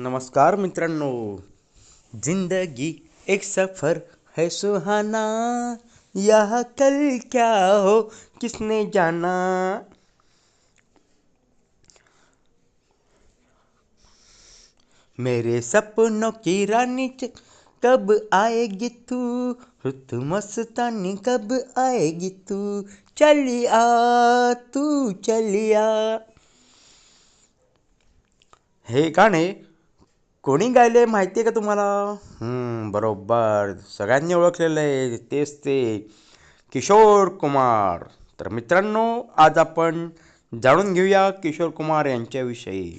नमस्कार मित्रांनो. ज़िंदगी एक सफ़र है सुहाना. यह कल क्या हो, किसने जाना? मेरे सपनों की रानी कब आएगी तू? रुत मस्तानी, कब आएगी तू? चलिया तू चलिया हे गाणे कोणी गायले माहिती आहे का तुम्हाला? बरोबर. सगळ्यांनी ओळखलेलं आहे. तेच ते. किशोर कुमार. तर मित्रांनो आज आपण जाणून घेऊया किशोर कुमार यांच्याविषयी.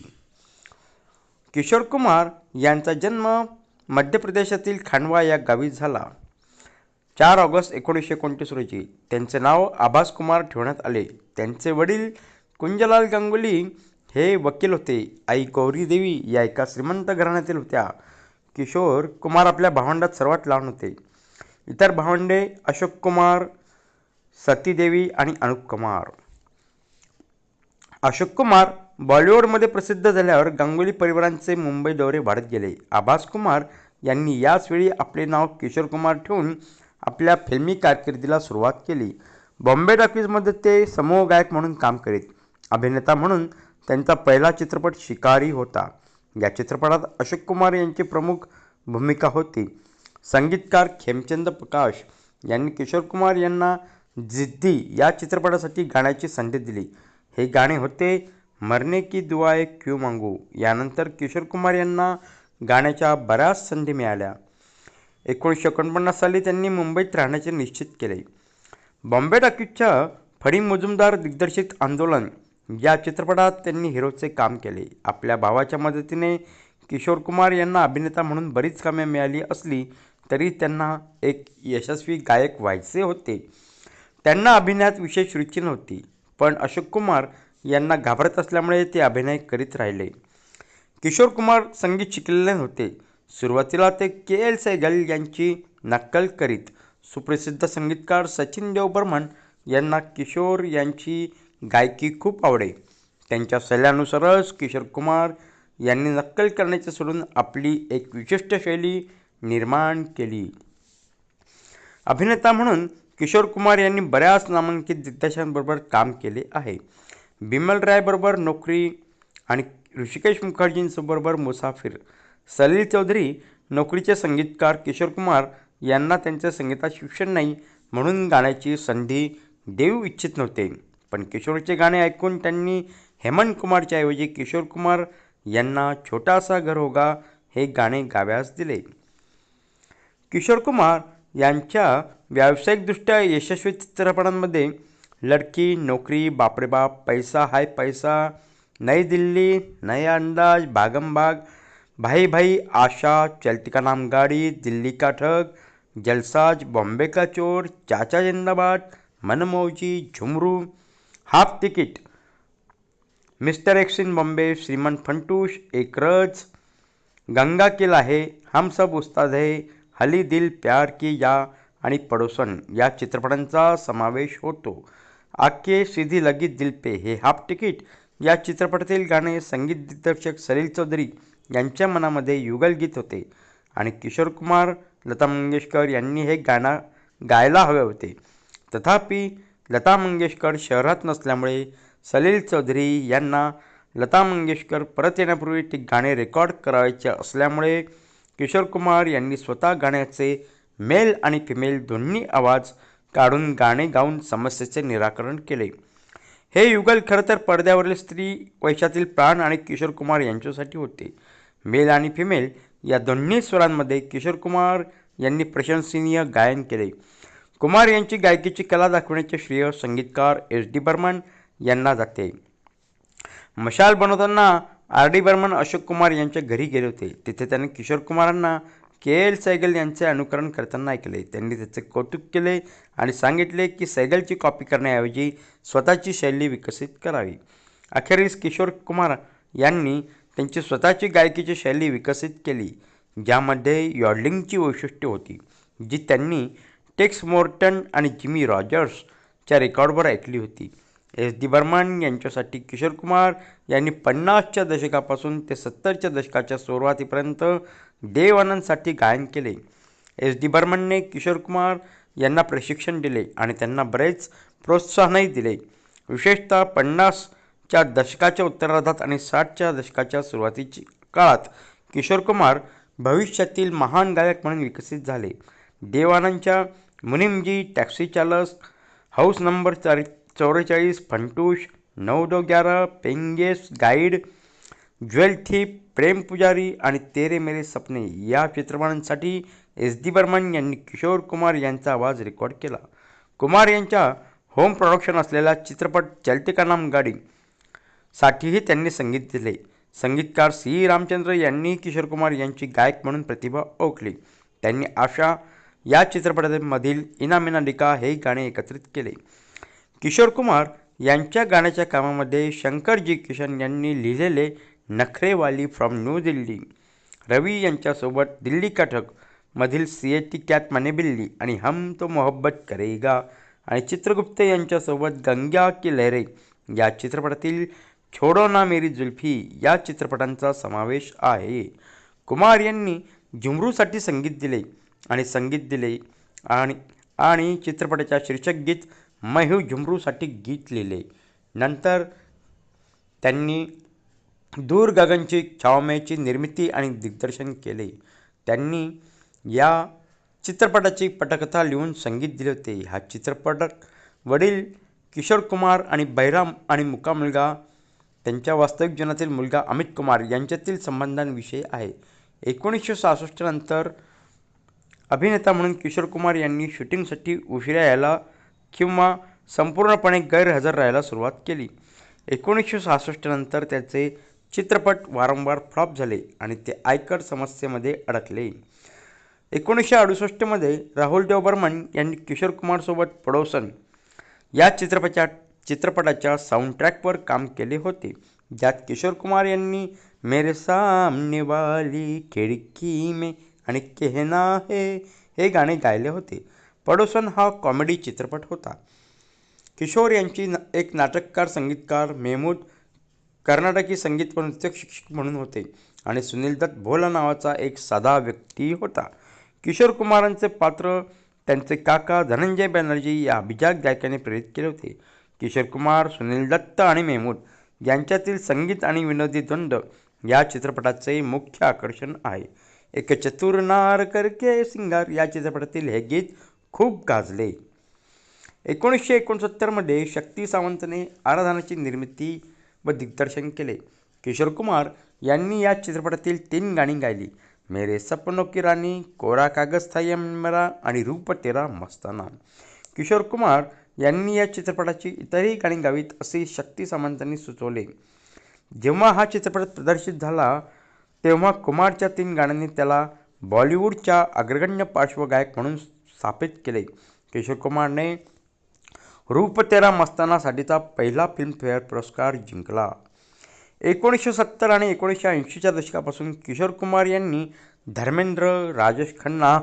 किशोर कुमार यांचा जन्म मध्य प्रदेशातील खांडवा या गावी झाला. चार ऑगस्ट एकोणीसशे एकोणतीस रोजी त्यांचे नाव आभास कुमार ठेवण्यात आले. त्यांचे वडील कुंजलाल गांगुली हे वकील होते. आई गौरी देवी या एका श्रीमंत घराण्यातील होत्या. किशोर कुमार आपल्या भावंडात सर्वात लहान होते. इतर भावंडे अशोक कुमार सतीदेवी आणि अनुप कुमार. अशोक कुमार बॉलिवूडमध्ये प्रसिद्ध झाल्यावर गांगुली परिवारांचे मुंबई दौरे वाढत गेले. आभास कुमार यांनी याच वेळी आपले नाव किशोर कुमार ठेवून आपल्या फिल्मी कारकिर्दीला सुरुवात केली. बॉम्बे टॉकीजमध्ये ते समूह गायक म्हणून काम करीत. अभिनेता म्हणून त्यांचा पहिला चित्रपट शिकारी होता. या चित्रपटात अशोक कुमार यांची प्रमुख भूमिका होती. संगीतकार खेमचंद प्रकाश यांनी किशोर कुमार यांना जिद्दी या चित्रपटासाठी गाण्याची संधी दिली. हे गाणे होते मरने की दुआए क्यू मांगू? यानंतर किशोर कुमार यांना गाण्याच्या बऱ्याच संधी मिळाल्या. एकोणीसशे एकोणपन्नास साली त्यांनी मुंबईत राहण्याचे निश्चित केले. बॉम्बे टाकीजच्या फडी मुजुमदार दिग्दर्शित आंदोलन या चित्रपटात त्यांनी हिरोचे काम केले. आपल्या भावाच्या मदतीने किशोर कुमार यांना अभिनेता म्हणून बरीच कामे मिळाली असली तरी त्यांना एक यशस्वी गायक व्हायचे होते. त्यांना अभिनयात विशेष रुची नव्हती पण अशोक कुमार यांना घाबरत असल्यामुळे ते अभिनय करीत राहिले. किशोर कुमार संगीत शिकलेले नव्हते. सुरुवातीला ते के एल सैगल यांची नक्कल करीत. सुप्रसिद्ध संगीतकार सचिन देव बर्मन यांना किशोर यांची गायकी खूप आवडे. त्यांच्या सल्ल्यानुसारच किशोर कुमार यांनी नक्कल करण्याचे सोडून आपली एक विशिष्ट शैली निर्माण केली. अभिनेता म्हणून किशोर कुमार यांनी बऱ्याच नामांकित दिग्दर्शकांबरोबर काम केले आहे. बिमल रायबरोबर नोकरी आणि ऋषिकेश मुखर्जींबरोबर मुसाफिर. सलील चौधरी नोकरीचे संगीतकार किशोर कुमार यांना त्यांच्या संगीतात शिक्षण नाही म्हणून गाण्याची संधी देऊ इच्छित नव्हते. पण किशोरचे गाणे ऐकून त्यांनी हेमंत कुमारच्या ऐवजी किशोर कुमार यांना छोटासा घर होगा हे गाणे गाव्यास दिले. किशोर कुमार यांच्या व्यावसायिकदृष्ट्या यशस्वी चित्रपटांमध्ये लडकी नोकरी बापरे बाप पैसा हाय पैसा नई दिल्ली नया अंदाज भागम भाग भाई भाई आशा चलती का नाम गाड़ी दिल्ली का ठग जलसाज बॉम्बे का चोर Chacha Zindabad Manmauji Jhumroo half ticket. Mister X in Bombay श्रीमंत फंटूश एकरज गंगा किला है हम सब उस्ताद है हली दिल प्यार की या आणि पडोसन या चित्रपटांचा समावेश होतो. आके सीधी लगीत दिल पे हे हाफ तिकीट. या चित्रपटातील गाणे संगीत दिग्दर्शक सलील चौधरी यांच्या मनामध्ये युगलगीत होते आणि किशोर कुमार लता मंगेशकर यांनी हे गाणं गायला हवे होते. तथापि लता मंगेशकर शहरात नसल्यामुळे सलील चौधरी यांना लता मंगेशकर परत येण्यापूर्वी ते गाणे रेकॉर्ड करायचे असल्यामुळे किशोर कुमार यांनी स्वतः गाण्याचे मेल आणि फिमेल दोन्ही आवाज काढून गाणे गाऊन समस्येचे निराकरण केले. हे युगल खरं तर पडद्यावरील स्त्री वैशातील प्राण आणि किशोर कुमार यांच्यासाठी होते. मेल आणि फिमेल या दोन्ही स्वरांमध्ये किशोर कुमार यांनी प्रशंसनीय गायन केले. कुमार यांची गायकीची कला दाखवण्याचे श्रेय संगीतकार एस डी बर्मन यांना जाते. मशाल बनवताना आर डी बर्मन अशोक कुमार यांच्या घरी गेले होते. तिथे त्यांनी किशोर कुमारांना के एल सैगल यांचे अनुकरण करताना ऐकले. त्यांनी त्याचे कौतुक केले आणि सांगितले की सैगलची कॉपी करण्याऐवजी स्वतःची शैली विकसित करावी. अखेरीस किशोर कुमार यांनी त्यांची स्वतःची गायकीची शैली विकसित केली ज्यामध्ये यॉडलिंगची वैशिष्ट्ये होती जी त्यांनी टेक्स मोर्टन आणि जिमी रॉजर्सच्या रेकॉर्डवर ऐकली होती. एस डी बर्मन यांच्यासाठी किशोर कुमार यांनी पन्नासच्या दशकापासून ते सत्तरच्या दशकाच्या सुरुवातीपर्यंत देव आनंदसाठी गायन केले. एस डी बर्मनने किशोर कुमार यांना प्रशिक्षण दिले आणि त्यांना बरेच प्रोत्साहनही दिले. विशेषतः पन्नासच्या दशकाच्या उत्तरार्धात आणि साठच्या दशकाच्या सुरुवातीच्या काळात किशोर कुमार भविष्यातील महान गायक म्हणून विकसित झाले. देवानंदच्या मुनिमजी टॅक्सी चालक हाऊस नंबर चार चौवेचाळीस Funtoosh Nau Do Gyarah Paying Guest Guide Jewel Thief Prem Pujari आणि तेरे मेरे सपने या चित्रपटांसाठी एस डी बर्मन यांनी किशोर कुमार यांचा आवाज रेकॉर्ड केला. कुमार यांच्या होम प्रोडक्शन असलेला चित्रपट चलते का नाम गाडी साठीही त्यांनी संगीत दिले. संगीतकार सी. रामचंद्र यांनी किशोर कुमार यांची गायक म्हणून प्रतिभा ओळखली. त्यांनी आशा या चित्रपटामधील इनामिना डिका हे गाणे एकत्रित केले. किशोर कुमार यांच्या गाण्याच्या कामामध्ये शंकरजी किशन यांनी लिहिलेले नखरेवाली फ्रॉम न्यू दिल्ली रवी यांच्यासोबत दिल्ली कटक मधील सिएटी कॅट मने बिल्ली आणि हम तो मोहब्बत करेगा आणि चित्रगुप्त यांच्यासोबत गंगा की लहरे या चित्रपटातील छोडो ना मेरी जुल्फी या चित्रपटांचा समावेश आहे. कुमार यांनी झुमरूसाठी संगीत दिले. आणि संगीत दिले आणि आणि चित्रपटाच्या शीर्षक गीत महू झुमरूसाठी गीत लिहिले नंतर त्यांनी दूर गगनची छावमेची निर्मिती आणि दिग्दर्शन केले. त्यांनी या चित्रपटाची पटकथा लिहून संगीत दिले होते. हा चित्रपट वडील किशोर कुमार आणि बैराम आणि मुका मुलगा त्यांच्या वास्तविक जीवनातील मुलगा अमित कुमार यांच्यातील संबंधांविषयी आहे. एकोणीसशे सहासष्ट नंतर अभिनेता म्हणून किशोर कुमार यांनी शूटिंगसाठी उशिरा यायला किंवा संपूर्णपणे गैरहजर राहायला सुरुवात केली. एकोणीसशे सहासष्टनंतर त्याचे चित्रपट वारंवार फ्लॉप झाले आणि ते आयकर समस्येमध्ये अडकले. एकोणीसशे अडुसष्टमध्ये राहुल देव बर्मन यांनी किशोर कुमारसोबत पडोसन या चित्रपटाच्या चित्रपटाच्या साऊंडट्रॅकवर काम केले होते. ज्यात किशोर कुमार यांनी मेरे सामने वाली खिडकी में आणि केहना हे हे गाणे गायले होते. पडोसन हा कॉमेडी चित्रपट होता. किशोर यांची एक नाटककार संगीतकार मेहमूद कर्नाटकी संगीत व नृत्य शिक्षक म्हणून होते. आणि सुनील दत्त भोला नावाचा एक साधा व्यक्ती होता. किशोर कुमारांचे पात्र त्यांचे काका धनंजय बॅनर्जी या अभिजात गायकाने प्रेरित केले होते. किशोर कुमार सुनील दत्त आणि मेहमूद यांच्यातील संगीत आणि विनोदी द्वंद या चित्रपटाचे मुख्य आकर्षण आहे. एक चतुर नार करके सिंगार या चित्रपटातील हे गीत खूप गाजले. एकोणीसशे एकोणसत्तरमध्ये शक्ती सावंतने आराधनाची निर्मिती व दिग्दर्शन केले. किशोर कुमार यांनी या चित्रपटातील तीन गाणी गायली. मेरे सपनो की राणी कोरा कागज था मेरा आणि रूप तेरा मस्ताना. किशोर कुमार यांनी या चित्रपटाची इतरही गाणी गावीत असे शक्ती सामंतांनी सुचवले. जेव्हा हा चित्रपट प्रदर्शित झाला तेव्हा कुमारच्या तीन गाण्यांनी त्याला बॉलिवूडच्या अग्रगण्य पार्श्वगायक म्हणून स्थापित केले. किशोर कुमारने रूप तेरा मस्तानासाठीचा पहिला फिल्मफेअर पुरस्कार जिंकला. एकोणीसशे सत्तर आणि एकोणीसशे ऐंशीच्या दशकापासून किशोर कुमार यांनी धर्मेंद्र राजेश खन्ना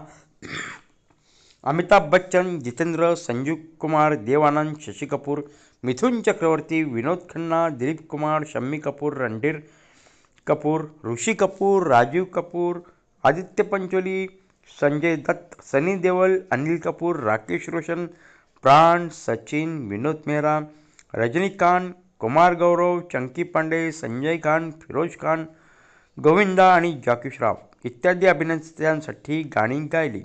अमिताभ बच्चन जितेंद्र संजीव कुमार देवानंद शशी कपूर मिथुन चक्रवर्ती विनोद खन्ना दिलीप कुमार शम्मी कपूर रणधीर कपूर ऋषी कपूर राजीव कपूर आदित्य पंचोली संजय दत्त सनी देवल अनिल कपूर राकेश रोशन प्राण सचिन विनोद मेहरा रजनीकांत कुमार गौरव चंकी पांडे संजय खान फिरोज खान गोविंदा आणि जॉकी श्रॉफ इत्यादी अभिनेत्यांसाठी गाणी गायली.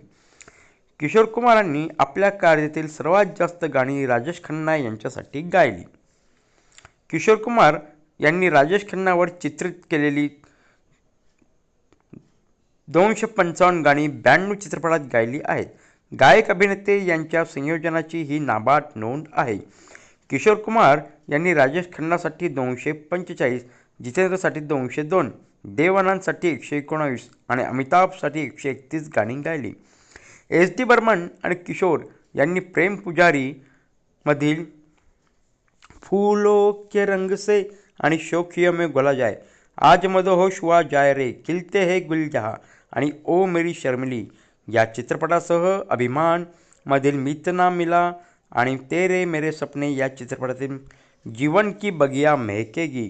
किशोर कुमारांनी आपल्या कार्यातील सर्वात जास्त गाणी राजेश खन्ना यांच्यासाठी गायली. किशोर कुमार यांनी राजेश खन्नावर चित्रित केलेली दोनशे पंचावन्न गाणी ब्याण्णव चित्रपटात गायली आहेत. गायक अभिनेते यांच्या संयोजनाची ही नाबाद नोंद आहे. किशोर कुमार यांनी राजेश खन्नासाठी दोनशे पंचेचाळीस जितेंद्रसाठी दोनशे दोन देवानंदसाठी एकशे एकोणावीस आणि अमिताभसाठी एकशे एकतीस गाणी गायली. एस डी बर्मन आणि किशोर यांनी प्रेम पुजारी मधील के रंग से आणि शोखिय में गोला जाय. आज मदहोश हुआ जाय रे खिलते हे गुलजहा आणि ओ मेरी शर्मिली या चित्रपटासह अभिमान मधील मितना मिला आणि तेरे मेरे सपने या चित्रपटातील जीवन की बगिया मेहकेगी.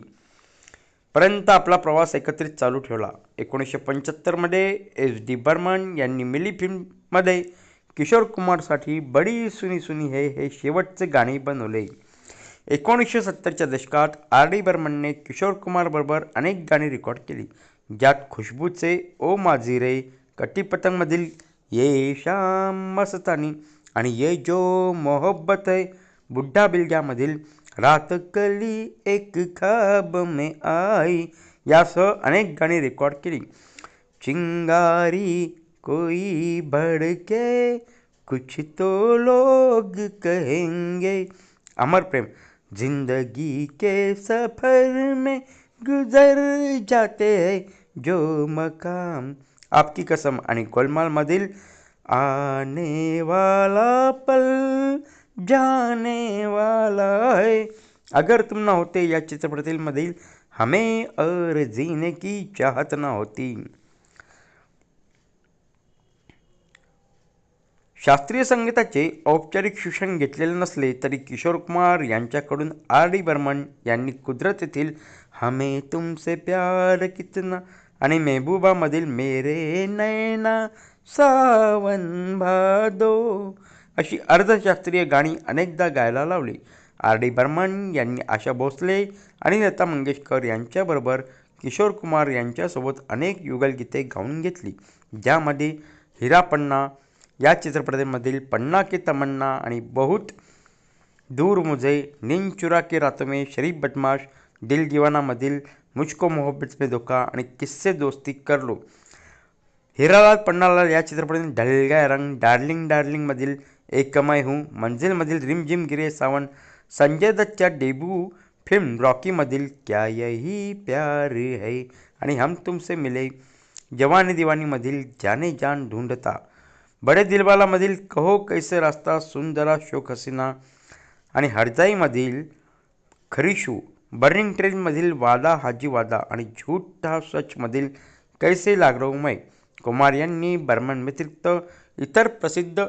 पर्यंत आपला प्रवास एकत्रित चालू ठेवला. एकोणीसशे पंच्याहत्तरमध्ये एस डी बर्मन यांनी मिली फिल्ममध्ये किशोर कुमारसाठी बडी सुनी सुनी हे हे शेवटचे गाणे बनवले. एकोणीसशे सत्तरच्या दशकात आर डी बर्मनने किशोर कुमारबरोबर अनेक गाणी रेकॉर्ड केली. ज्यात खुशबूचे ओ माझी रे कटीपतंगमधील ये श्याम मस्तानी आणि ये जो मोहब्बत है बुड्ढा बिलग्यामधील रात कली एक खाब में आई यासह अनेक गाणी रेकॉर्ड केली. चिंगारी कोई भड़के कुछ तो लोग कहेंगे अमर प्रेम. जिंदगी के सफर में गुजर जाते हैं जो मकाम। आपकी कसम आणि गोलमालमधील आने वाला पल जाने वाला है। अगर तुम ना होते या चित्रपटातील मधील हमें और जीने की चाहत ना होती। शास्त्रीय संगीताचे औपचारिक शिक्षण घेतलेले नसले तरी किशोर कुमार यांच्याकडून आर डी बर्मन यांनी कुदरत येथील हमें तुमसे प्यार कितना आणि मेहबूबामधील मेरे नैना सावन भादो अशी अर्धशास्त्रीय गाणी अनेकदा गायला लावली. आर डी बर्मन यांनी आशा भोसले आणि लता मंगेशकर यांच्याबरोबर किशोर कुमार यांच्यासोबत अनेक युगलगीते गाऊन घेतली ज्यामध्ये हिरा पन्ना या चित्रपटामधील पन्ना की तमन्ना आणि बहुत दूर मुझे नींद चुरा के रातों में शरीफ बदमाश दिल दीवानामधील मुझको मोहब्बत में धोखा आणि किस्से दोस्ती कर लो. हिरालाल पन्नालाल या चित्रपटातील ढलगा रंग डार्लिंग डार्लिंगमधील एक कमाई हूँ. मंजिलमधील रिमझिम गिरे सावन संजय दत्तच्या डेब्यू फिल्म रॉकीमधील क्या यही प्यार है? आणि हम तुमसे मिले जवानी दिवानीमधील जाने जान ढूंढता. बडे दिलवालामधील कहो कैसे रास्ता सुंदरा शोक हसीना आणि हरजाईमधील खरीशू बर्निंग ट्रेनमधील वादा हाजी वादा आणि झूठा स्वच्छमधील कैसे लागरो मै कुमार यांनी बर्मन व्यतिरिक्त इतर प्रसिद्ध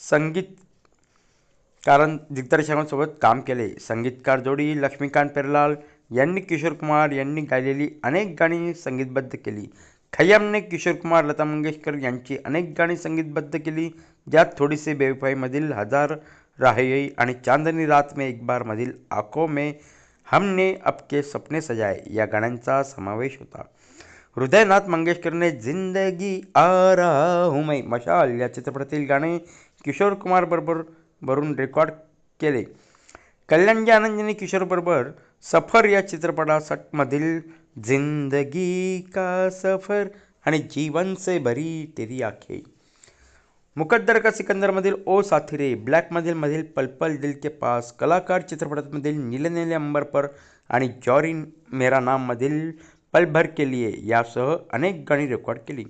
संगीतकारां दिग्दर्शकांसोबत काम केले. संगीतकार जोडी लक्ष्मीकांत पेरलाल यांनी किशोर कुमार यांनी गायलेली अनेक गाणी संगीतबद्ध केली. खय्यामने किशोर कुमार लता मंगेशकर यांची अनेक गाणी संगीतबद्ध केली ज्यात थोडीसे बेवफाईमधील हजार राहई आणि चांदनी रात में एक बारमधील आखो में हमने अपके सपने सजाए या गाण्यांचा समावेश होता. हृदयनाथ मंगेशकरने जिंदगी आरा रहा मशाल या चित्रपटातील गाणे किशोर कुमारबरोबर भरून रेकॉर्ड केले. कल्याणजी आनंदजीने किशोरबरोबर सफर या चित्रपटामधील जिंदगी का सफर आणि जीवन से भरी तेरी आखे। मुकद्दर का सिकंदरमधील ओ साथीरे ब्लॅकमधील मधील पल पल दिल के पास कलाकार चित्रपटामधील नीले नीले अंबर पर आणि जॉरी मेरा नाममधील पलभर के लिए यासह अनेक गाणी रेकॉर्ड केली।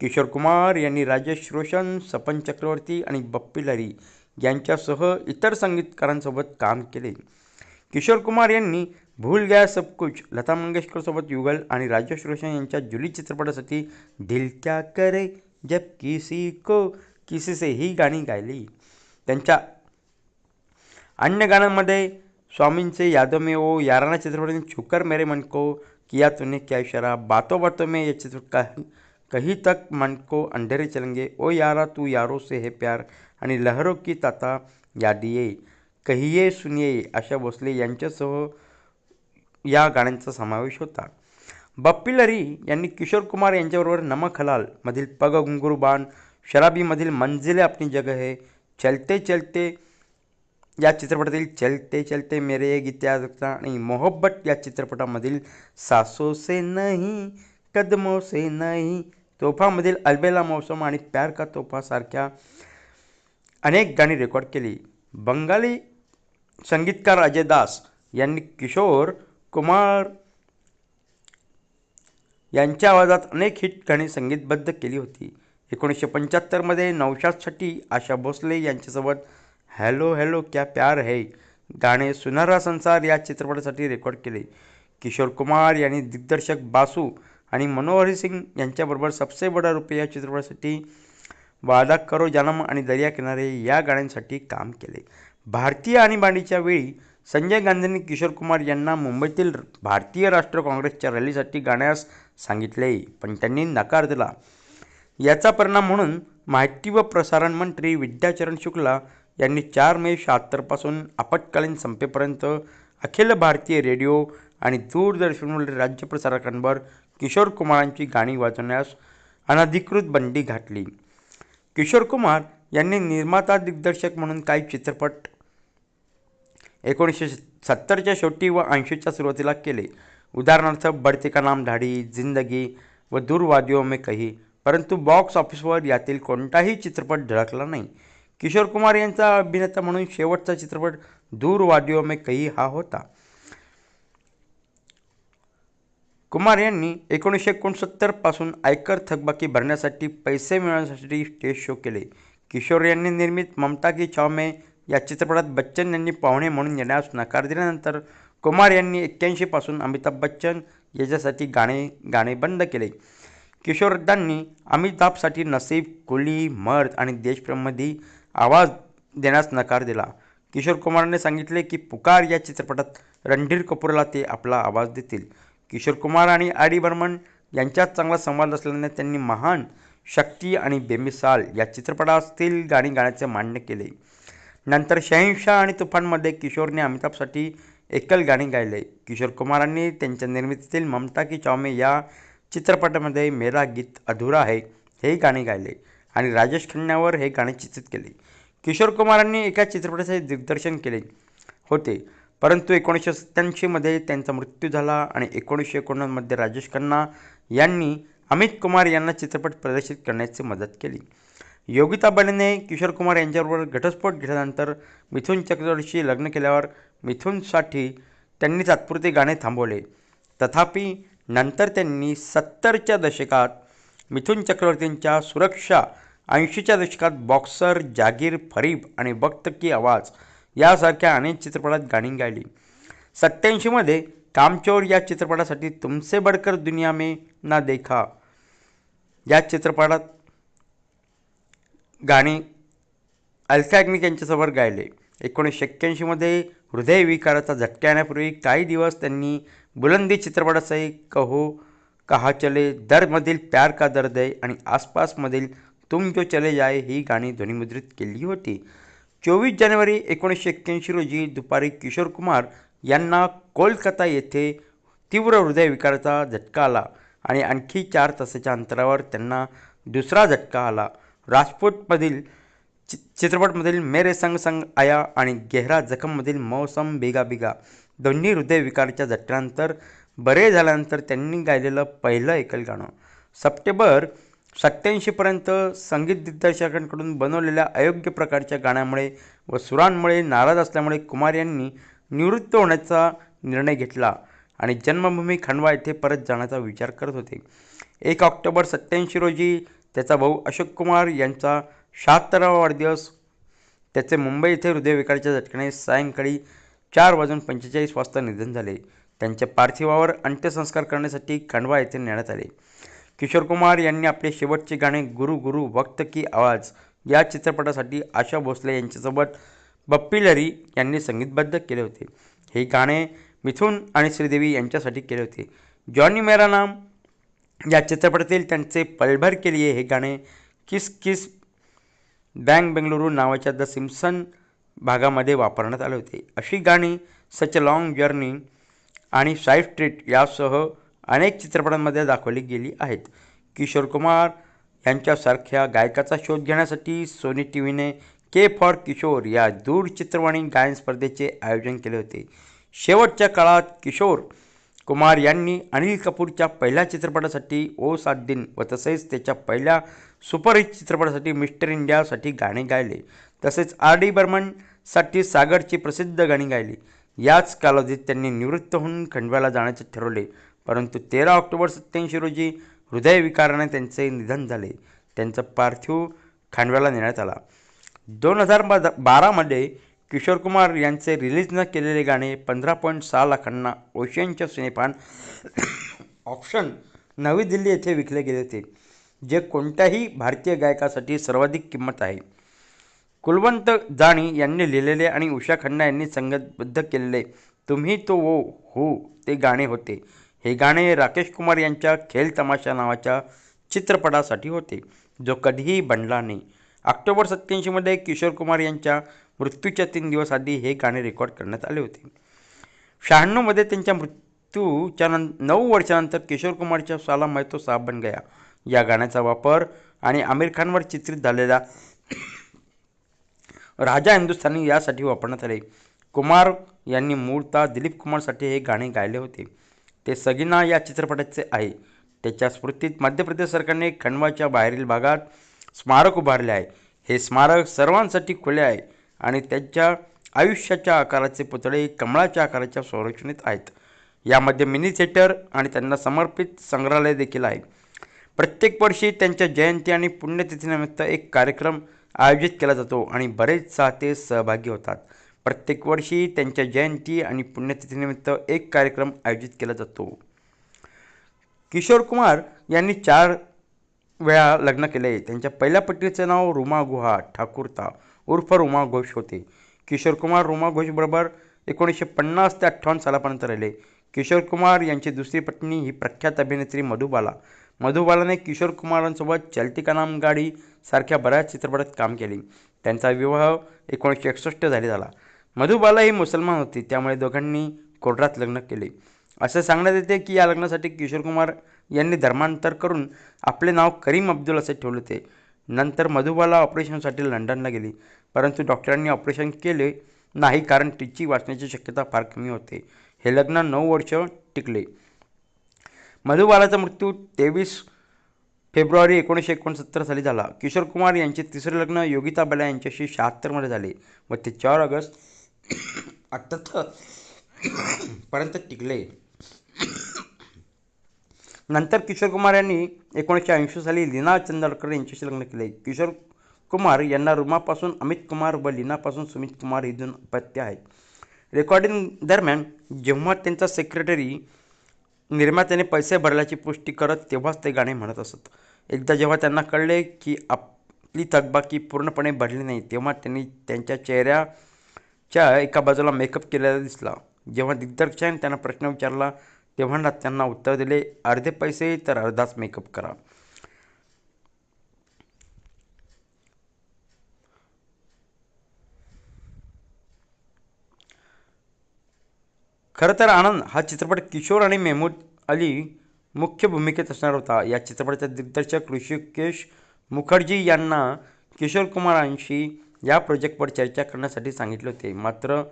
किशोर कुमार यांनी राजेश रोशन सपन चक्रवर्ती आणि बप्पी लहरी यांच्यासह इतर संगीतकारांसोबत काम केले। किशोर कुमार यांनी भूल गया सब कुछ. लता मंगेशकरसोबत युगल आणि राजेश रोशन यांच्या जुली चित्रपटासाठी दिल क्या करे जब किसी को किसी से ही गाणी गायली. त्यांच्या अन्य गाण्यांमध्ये स्वामींचे यादव में ओ याराना चित्रपटाने छुकर मेरे मन को किया तूने क्या इशारा बातों बातों में ये चित्रपट कहीं तक मन को अंधेरे चलेंगे. ओ यारा तू यारो से है प्यार आणि लहरों की ताता यादिये कहिये सुनिये आशा भोसले यांच्यासह या गाण्यांचा समावेश होता. बप्पी लरी यांनी किशोर कुमार यांच्याबरोबर नमक हलाल मधील पग गुंगुरुबान शराबीमधील मंजिले आपली जगह है चलते चलते या चित्रपटातील चलते चलते मेरे गीत आणि मोहब्बत या चित्रपटामधील सासो से नहीं कदमो से तोफामधील अलबेला मौसम आणि प्यार का तोफासारख्या अनेक गाणी रेकॉर्ड केली. बंगाली संगीतकार अजय दास यांनी किशोर कुमार यांच्या आवाजात अनेक हिट गाणी संगीतबद्ध केली होती. एकोणीसशे पंच्याहत्तरमध्ये नौशादसाठी आशा भोसले यांच्यासोबत हॅलो हॅलो क्या प्यार है गाणे सुनहरा संसार या चित्रपटासाठी रेकॉर्ड केले. किशोर कुमार यांनी दिग्दर्शक बासू आणि मनोहरी सिंग यांच्याबरोबर सबसे बडा रुपये या चित्रपटासाठी वादा करो जानम आणि दर्या किनारे या गाण्यांसाठी काम केले. भारतीय आणीबाणीच्या वेळी संजय गांधींनी किशोर कुमार यांना मुंबईतील भारतीय राष्ट्रीय काँग्रेसच्या रॅलीसाठी गाण्यास सांगितले पण त्यांनी नकार दिला. याचा परिणाम म्हणून माहिती व प्रसारण मंत्री विद्याचरण शुक्ला यांनी चार मे शहात्तरपासून आपत्कालीन संपेपर्यंत अखिल भारतीय रेडिओ आणि दूरदर्शनवरील राज्य प्रसारकांवर किशोर कुमारांची गाणी वाजवण्यास अनधिकृत बंदी घातली. किशोर कुमार यांनी निर्माता दिग्दर्शक म्हणून काही चित्रपट एकोणीसशे सत्तरच्या शेवटी व ऐंशीच्या सुरुवातीला केले. उदाहरणार्थ बढते का नाम धाडी जिंदगी व दूरवादिओ में कही. परंतु बॉक्स ऑफिसवर यातील कोणताही चित्रपट झळकला नाही. किशोर कुमार यांचा अभिनेता म्हणून शेवटचा चित्रपट दूरवादिओ में कही हा होता. कुमार यांनी एकोणीसशे एकोणसत्तरपासून आयकर थकबाकी भरण्यासाठी पैसे मिळवण्यासाठी स्टेज शो केले. किशोर यांनी निर्मित ममता की छाव या चित्रपटात बच्चन यांनी पाहुणे म्हणून येण्यास नकार दिल्यानंतर कुमार यांनी एक्क्याऐंशीपासून अमिताभ बच्चन याच्यासाठी गाणे गाणे बंद केले. किशोरदांनी अमिताभसाठी नसीब कुली मर्द आणि देशप्रेममध्ये आवाज देण्यास नकार दिला. किशोर कुमारने सांगितले की पुकार या चित्रपटात रणधीर कपूरला ते आपला आवाज देतील. किशोर कुमार आणि आर डी बर्मन यांच्यात चांगला संवाद असल्याने त्यांनी महान शक्ती आणि बेमिसाल या चित्रपटातील गाणी गाण्याचे मान्य केले. नंतर शहनशाह आणि तुफानमध्ये किशोरने अमिताभसाठी एकल गाणी गायले. किशोर कुमारांनी त्यांच्या निर्मितीतील ममता की चौमे या चित्रपटामध्ये मेरा गीत अधुरा आहे हे गाणे गायले आणि राजेश खन्नावर हे गाणे चित्रित केले. किशोर कुमारांनी एका चित्रपटाचे दिग्दर्शन केले होते परंतु एकोणीसशे सत्त्याऐंशीमध्ये त्यांचा मृत्यू झाला आणि एकोणीसशे एकोणनव्वदमध्ये राजेश खन्ना यांनी अमित कुमार यांना चित्रपट प्रदर्शित करण्याची मदत केली. योगिता बनेने किशोर कुमार यांच्याबरोबर घटस्फोट घेतल्यानंतर मिथुन चक्रवर्तीशी लग्न केल्यावर मिथुनसाठी त्यांनी तात्पुरते गाणे थांबवले. तथापि नंतर त्यांनी सत्तरच्या दशकात मिथुन चक्रवर्तींच्या सुरक्षा ऐंशीच्या दशकात बॉक्सर जागीर फरीब आणि वक्त की आवाज यासारख्या अनेक चित्रपटात गाणी गायली. सत्याऐंशीमध्ये कामचोर या चित्रपटासाठी तुमसे बडकर दुनिया में ना देखा. या चित्रपटात गाणी अल्का याग्निक यांच्यासमोर गायले. एकोणीसशे एक्क्याऐंशीमध्ये हृदयविकाराचा झटका येण्यापूर्वी काही दिवस त्यांनी बुलंदी चित्रपटाचे कहो कहा चले दरमधील प्यार का दर्द आहे आणि आसपासमधील तुम जो चले जाय ही गाणी ध्वनिमुद्रित केली होती. चोवीस जानेवारी एकोणीसशे एक्क्याऐंशी रोजी दुपारी किशोर कुमार यांना कोलकाता येथे तीव्र हृदयविकाराचा झटका आला आणि आणखी चार तासाच्या अंतरावर त्यांना दुसरा झटका आला. राजपूतमधील चि चित्रपटमधील मेरे संग संग आया आणि गेहरा जखममधील मौसम बिगा बिगा दोन्ही हृदयविकाराच्या झटक्यानंतर बरे झाल्यानंतर त्यांनी गायलेलं पहिलं एकल गाणं. सप्टेंबर सत्याऐंशीपर्यंत संगीत दिग्दर्शकांकडून बनवलेल्या अयोग्य प्रकारच्या गाण्यामुळे व सुरांमुळे नाराज असल्यामुळे कुमार यांनी निवृत्त होण्याचा निर्णय घेतला आणि जन्मभूमी खंडवा येथे परत जाण्याचा विचार करत होते. एक ऑक्टोबर सत्याऐंशी रोजी त्याचा भाऊ अशोक कुमार यांचा शहात्तरावा वाढदिवस. त्याचे मुंबई येथे हृदयविकाराच्या झटक्याने सायंकाळी चार वाजून पंचेचाळीस वाजता निधन झाले. त्यांच्या पार्थिवावर अंत्यसंस्कार करण्यासाठी खंडवा येथे नेण्यात आले. किशोर कुमार यांनी आपले शेवटचे गाणे गुरु गुरु वक्त की आवाज या चित्रपटासाठी आशा भोसले यांच्यासोबत बप्पी लरी यांनी संगीतबद्ध केले होते. हे गाणे मिथुन आणि श्रीदेवी यांच्यासाठी केले होते. जॉनी मेरा नाम या चित्रपटातील त्यांचे पलभर के लिए हे गाणे किस किस बँग बेंगलुरू नावाच्या द सिम्सन भागामध्ये वापरण्यात आले होते. अशी गाणी सच अ लाँग जर्नी आणि साईड स्ट्रीट यासह अनेक चित्रपटांमध्ये दाखवली गेली आहेत. किशोर कुमार यांच्यासारख्या गायकाचा शोध घेण्यासाठी सोनी टी व्हीने के फॉर किशोर या दूरचित्रवाणी गायन स्पर्धेचे आयोजन केले होते. शेवटच्या काळात किशोर कुमार यांनी अनिल कपूरच्या पहिल्या चित्रपटासाठी ओ सात दिन व तसेच त्याच्या पहिल्या सुपरहिट चित्रपटासाठी मिस्टर इंडियासाठी गाणे गायले. तसेच आर डी बर्मनसाठी सागरची प्रसिद्ध गाणी गायली. याच कालावधीत त्यांनी निवृत्त होऊन खंडव्याला जाण्याचे ठरवले. परंतु तेरा ऑक्टोबर सत्याऐंशी रोजी हृदयविकाराने त्यांचे निधन झाले. त्यांचं पार्थिव खांडव्याला नेण्यात आला. दोन हजार बारामध्ये किशोर कुमार यांचे रिलीज न केलेले गाणे पंधरा पॉईंट सहा लाखांना ओशियनच्या सिनेपान ऑप्शन नवी दिल्ली येथे विकले गेले होते जे कोणत्याही भारतीय गायकासाठी सर्वाधिक किंमत आहे. कुलवंत जाणी यांनी लिहिलेले आणि उषा खन्ना यांनी संगतबद्ध केलेले तुम्ही तो वो हो ते गाणे होते. हे गाणे राकेश कुमार यांच्या खेल तमाशा नावाच्या चित्रपटासाठी होते जो कधीही बनला नाही. ऑक्टोबर सत्याऐंशीमध्ये किशोर कुमार यांच्या मृत्यूच्या तीन दिवस आधी हे गाणे रेकॉर्ड करण्यात आले होते. शहाण्णवमध्ये त्यांच्या मृत्यूच्या नं नऊ वर्षानंतर किशोर कुमारच्या साला मैतो साहब बन गया. या गाण्याचा वापर आणि आमिर खानवर चित्रित झालेला राजा हिंदुस्थानी यासाठी वापरण्यात आले. कुमार यांनी मूळतः दिलीप कुमारसाठी हे गाणे गायले होते. ते सगिना या चित्रपटाचे आहे. त्याच्या स्मृतीत मध्य प्रदेश सरकारने खंडवाच्या बाहेरील भागात स्मारक उभारले आहे. हे स्मारक सर्वांसाठी खुले आहे. आणि त्यांच्या आयुष्याच्या आकाराचे पुतळे कमळाच्या आकाराच्या संरक्षणीत आहेत. यामध्ये मिनी थिएटर आणि त्यांना समर्पित संग्रहालय देखील आहे. प्रत्येक वर्षी त्यांच्या जयंती आणि पुण्यतिथीनिमित्त एक कार्यक्रम आयोजित केला जातो आणि बरेच चाहते सहभागी होतात. प्रत्येक वर्षी त्यांच्या जयंती आणि पुण्यतिथीनिमित्त एक कार्यक्रम आयोजित केला जातो. किशोर कुमार यांनी चार वेळा लग्न केले. त्यांच्या पहिल्या पट्टीचं नाव रुमा गुहा ठाकूरता. उर्फ रुमा घोष होते. किशोर कुमार रुमा घोषबरोबर एकोणीसशे पन्नास ते अठ्ठावन्न सालापर्यंत राहिले. किशोर कुमार यांची दुसरी पत्नी ही प्रख्यात अभिनेत्री मधुबाला मधुबालाने किशोर कुमारांसोबत चलती का नाम गाडी सारख्या बऱ्याच चित्रपटात काम केले. त्यांचा विवाह एकोणीसशे एकसष्ट झाली. झाला मधुबाला ही मुसलमान होती त्यामुळे दोघांनी कोर्टात लग्न केले. असं सांगण्यात येते की या लग्नासाठी किशोर कुमार यांनी धर्मांतर करून आपले नाव करीम अब्दुल असे ठेवले होते. नंतर मधुबाला ऑपरेशनसाठी लंडनला गेली. परंतु डॉक्टरांनी ऑपरेशन केले नाही कारण तिची वाचण्याची शक्यता फार कमी होते. हे लग्न नऊ वर्ष टिकले. मधुबालाचा मृत्यू तेवीस फेब्रुवारी एकोणीसशे एकोणसत्तर साली झाला. किशोर कुमार यांचे तिसरे लग्न योगिता बला यांच्याशी शहात्तरमध्ये झाले व ते चार ऑगस्ट अठ्ठ्याहत्तर पर्यंत टिकले. नंतर किशोर कुमार यांनी एकोणीसशे ऐंशी साली लीना चंदळकर यांच्याशी लग्न केले. किशोर कुमार यांना रुमापासून अमित कुमार व लीनापासून सुमित कुमार ही दोन अपत्य आहेत. रेकॉर्डिंग दरम्यान जेव्हा त्यांचा सेक्रेटरी निर्मात्याने पैसे भरल्याची पुष्टी करत तेव्हाच ते गाणे म्हणत असत. एकदा जेव्हा त्यांना कळले की आपली थकबाकी पूर्णपणे भरली नाही तेव्हा त्यांनी त्यांच्या चेहऱ्याच्या एका बाजूला मेकअप केलेला दिसला. जेव्हा दिग्दर्शकाने त्यांना प्रश्न विचारला तेव्हा त्यांना उत्तर दिले अर्धे पैसे तर अर्धाच मेकअप करा. खरं तर आनंद हा चित्रपट किशोर आणि मेहमूद अली मुख्य भूमिकेत असणार होता. या चित्रपटाचे दिग्दर्शक ऋषिकेश मुखर्जी यांना किशोर कुमारांशी या प्रोजेक्टवर चर्चा करण्यासाठी सांगितले होते. मात्र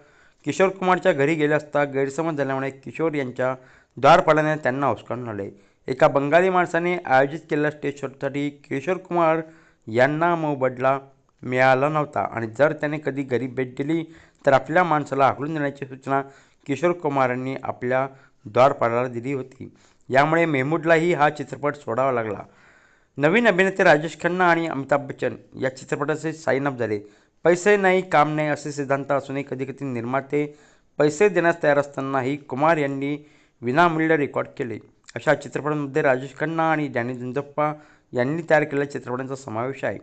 किशोर कुमारच्या घरी गेले असता गैरसमज झाल्यामुळे किशोर यांच्या द्वारपालाने त्यांना हुसकावून आले एका बंगाली माणसाने आयोजित केलेल्या स्टेज शोसाठी किशोर कुमार यांना मोबदला मिळाला नव्हता. आणि जर त्याने कधी घरी भेट दिली तर आपल्या माणसाला हाकलून देण्याची सूचना किशोर कुमारांनी आपल्या द्वारपालाला दिली होती. यामुळे मेहमूदलाही हा चित्रपट सोडावा लागला. नवीन अभिनेते राजेश खन्ना आणि अमिताभ बच्चन या चित्रपटाचे साईन अप झाले. पैसे नाही काम नाही असे सिद्धांत असूनही कधीकधी निर्माते पैसे देण्यास तयार असतानाही कुमार यांनी विनामूल्य रेकॉर्ड केले. अशा चित्रपटांमध्ये राजेश खन्ना आणि डॅनी झुंजप्पा यांनी तयार केलेल्या चित्रपटांचा समावेश आहे.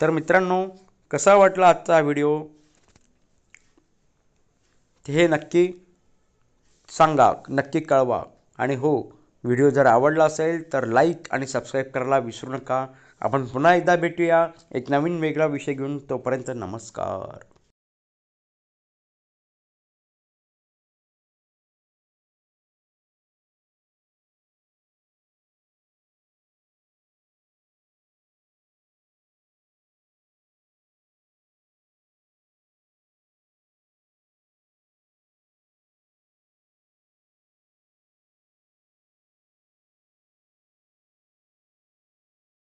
तर मित्रांनो कसा वाटला आजचा व्हिडिओ? हे नक्की सांगा नक्की कळवा. आणि हो व्हिडिओ जर आवडला असेल तर लाईक आणि सबस्क्राईब करायला विसरू नका. आपण पुन्हा एकदा भेटूया. एक नवीन वेगळा विषय घेऊन तोपर्यंत नमस्कार.